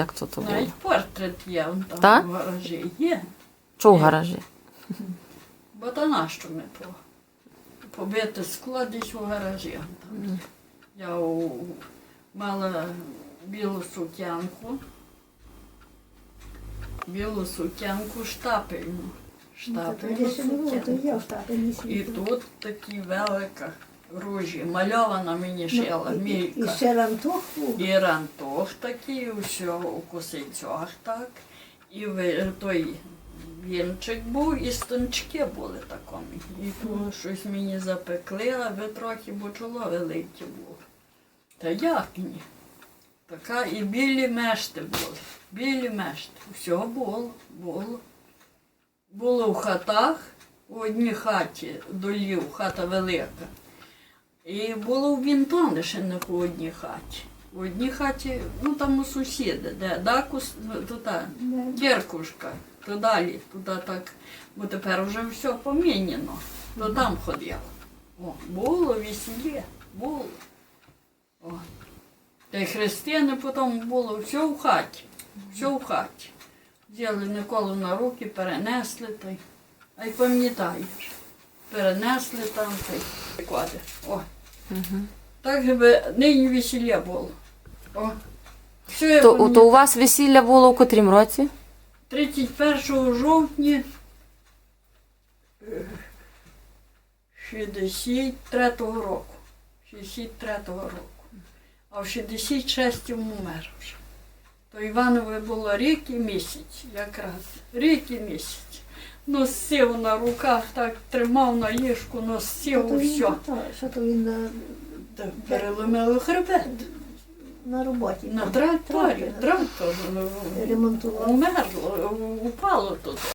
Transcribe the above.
як то, то було? Навіть портрет є он там Так? в гаражі. Є. Що в гаражі? Бо то нащо ми то? Побите скло десь у гаражі. он Там. Я у, мала білу сукянку. Білу сукянку штапельну. Штапельну сукянку. І тут такі велика ружі. Мальована мені шила, І ще рантух був. І рантох такий, усе у косицях так. І той вінчик був, і стончки були такомі. І то щось мені запекли, аби трохи, бо чоло велике було. Та як ні? Така і білі мешти були. Білі мешти. Все було, було. Було в хатах, у одній хаті долів, хата велика. І було в Вінтонишинах у одній хаті. У одній хаті, ну там у сусіди, де Дакус, ну, то то далі, туди так, бо тепер вже все поміняно, то там ходила. О, було весілля, було. О. Та й хрестини потім було все в хаті, все в хаті. Взяли Николу на руки, перенесли та й, а й пам'ятаєш. Перенесли там та й кладеш. О. Так би нині весілля було. О. Все я То, пам'ятаю. то у вас весілля було в котрім році? 31 жовтня е, 63-го року. 63-го року. А в 66-му умер вже. То Іванові було рік і місяць якраз. Рік і місяць. Носив на руках, так тримав на ліжку, носив все. Що то він на, Переломили хребет. на роботі? На тракторі, трактор Ремонтував. умерло, упало тут.